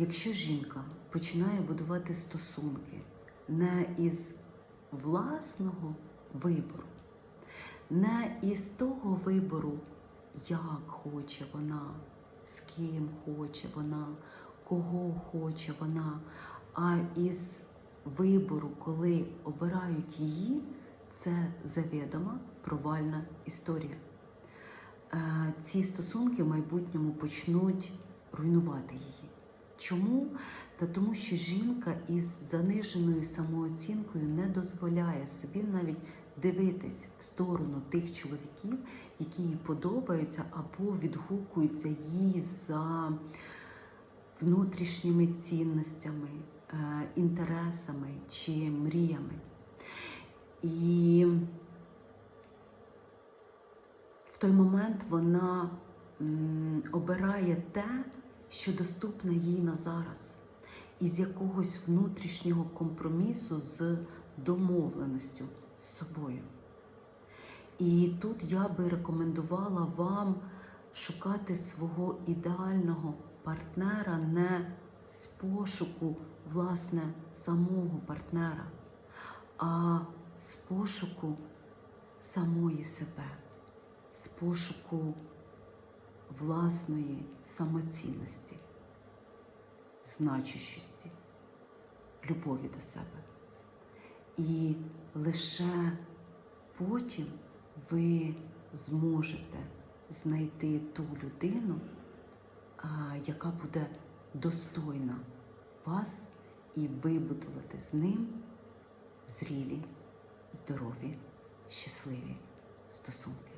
Якщо жінка починає будувати стосунки не із власного вибору, не із того вибору, як хоче вона, з ким хоче вона, кого хоче вона, а із вибору, коли обирають її, це завідома провальна історія. Е, Ці стосунки в майбутньому почнуть руйнувати її. Чому? Та тому, що жінка із заниженою самооцінкою не дозволяє собі навіть дивитись в сторону тих чоловіків, які їй подобаються або відгукуються їй за внутрішніми цінностями, е, інтересами чи мріями. І в той момент вона обирає те, що доступне їй на зараз, із якогось внутрішнього компромісу з домовленістю з собою. І тут я би рекомендувала вам шукати свого ідеального партнера не з пошуку власне самого партнера, а з пошуку самої себе, з пошуку власної самоцінності, значущості, любові до себе. І лише потім ви зможете знайти ту людину, яка буде достойна вас і вибудувати з ним зрілі, здорові, щасливі стосунки.